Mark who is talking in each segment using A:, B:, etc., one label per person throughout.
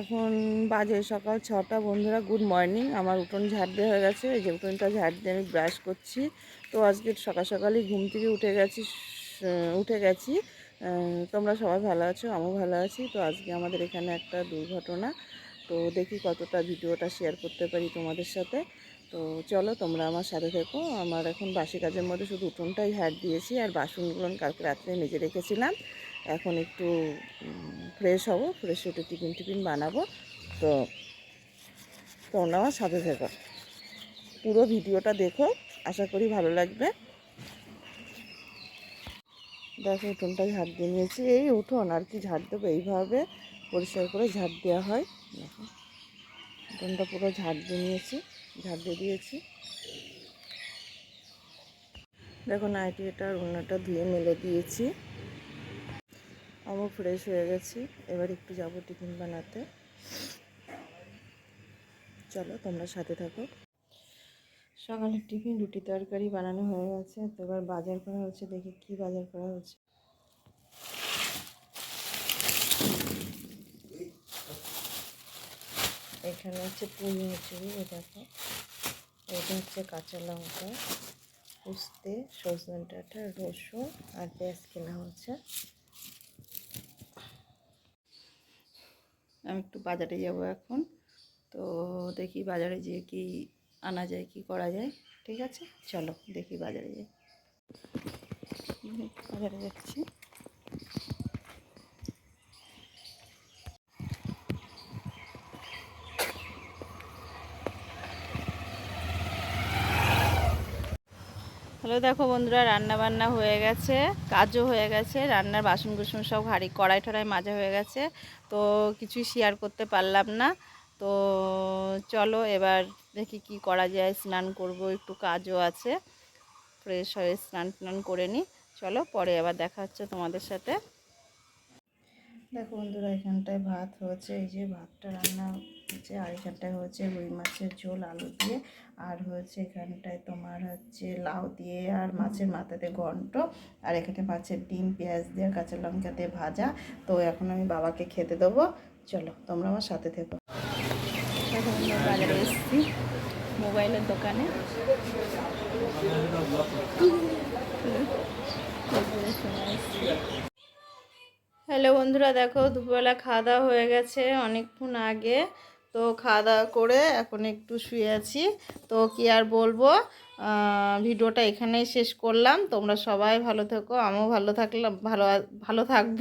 A: এখন বাজে সকাল ছটা, বন্ধুরা গুড মর্নিং। আমার উঠোন ঝাড় দেওয়া হয়ে গেছে, এই যে উঠোনটা ঝাড় দিয়ে আমি ব্রাশ করছি। তো আজকে সকাল সকালই ঘুম থেকে উঠে গেছি উঠে গেছি। তোমরা সবাই ভালো আছো, আমিও ভালো আছি। তো আজকে আমাদের এখানে একটা দুর্ঘটনা। তো দেখি কতটা ভিডিওটা শেয়ার করতে পারি তোমাদের সাথে। তো চলো তোমরা আমার সাথে থেকো। আমার এখন বাসি কাজের মধ্যে শুধু উঠোনটাই ঝাড় দিয়েছি, আর বাসনগুলো কালকে রাত্রে মেজে রেখেছিলাম। এখন একটু ফ্রেশ হব ফ্রেশ হতে টিফিন টিফিন বানাবো। তো তোমরা আমার সাথে থেকো। পুরো ভিডিওটা দেখো, আশা করি ভালো লাগবে। দেখো উঠোনটা ঝাড় দিয়ে নিয়েছি। এই উঠোন আর কি ঝাড় দেবো? এইভাবে পরিষ্কার করে ঝাড় দেওয়া হয়। দেখো, উঠোনটা পুরো ঝাড় দিয়ে নিয়েছি ঝাড় দিয়ে দিয়েছি। দেখো, নাইটি এটা উন্নাটা ধুয়ে মেলে দিয়েছি। আমার ফ্রেশ হয়ে গেছি। এবার একটু যাব টিফিন বানাতে। চলো, তোমরা সাথে থাকো। সকালে টিফিন, রুটি, তরকারি বানানো হয়ে গেছে। তো এবার বাজার করা হচ্ছে, দেখি কি বাজার করা হচ্ছে। এখানে হচ্ছে পুঁই মুচুরি দেখো। এটা হচ্ছে কাঁচা লঙ্কা, উস্তে, সজনে ডাঁটা, রসুন আর পেঁয়াজ কেনা হচ্ছে। আমি একটু বাজারে যাব এখন। তো দেখি বাজারে যেয়ে কি আনা যায়, কি করা যায়, ঠিক আছে? চলো দেখি বাজারে যাই। বাজারে যাচ্ছি। হ্যালো, দেখো বন্ধুরা রান্না বান্না হয়ে গেছে, কাজও হয়ে গেছে, রান্নার বাসন কুসন সব হাঁড়ি কড়াই টড়াই মাজা হয়ে গেছে, তো কিছুই শেয়ার করতে পারলাম না, তো চলো এবার দেখি কি করা যায়, স্নান করব, একটু কাজও আছে ফ্রেশ হয়ে স্নান টান করে নিই, চলো পরে আবার দেখা হচ্ছে তোমাদের সাথে। দেখো বন্ধুরা, এখানটায় ভাত হয়েছে, এই যে ভাতটা রান্না হচ্ছে আর এখানটায় হচ্ছে রুই মাছের ঝোল, আলু দিয়ে। আর হচ্ছে এখানটায় তোমার হচ্ছে লাউ দিয়ে আর মাছের মাথাতে ঘন্ট। আর এখানে মাছের ডিম, পেঁয়াজ দিয়ে কাঁচা লঙ্কা দিয়ে ভাজা। তো এখন আমি বাবাকে খেতে দেবো। চলো, তোমরা আমার সাথে থেকো। এখন বাজারে মোবাইলের দোকানে। হ্যালো বন্ধুরা, দেখো দুপুরবেলা খাওয়া দাওয়া হয়ে গেছে অনেকক্ষণ আগে। তো খাওয়া দাওয়া করে এখন একটু শুয়ে আছি। তো কি আর বলব? ভিডিওটা এখানেই শেষ করলাম। তোমরা সবাই ভালো থেকো, আমিও ভালো থাকলাম, ভালো ভালো থাকব।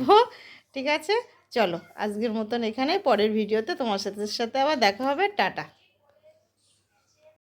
A: ঠিক আছে? চলো, আজকের মতন এখানে পরের ভিডিওতে তোমার সাথে সাথে আবার দেখা হবে। টাটা।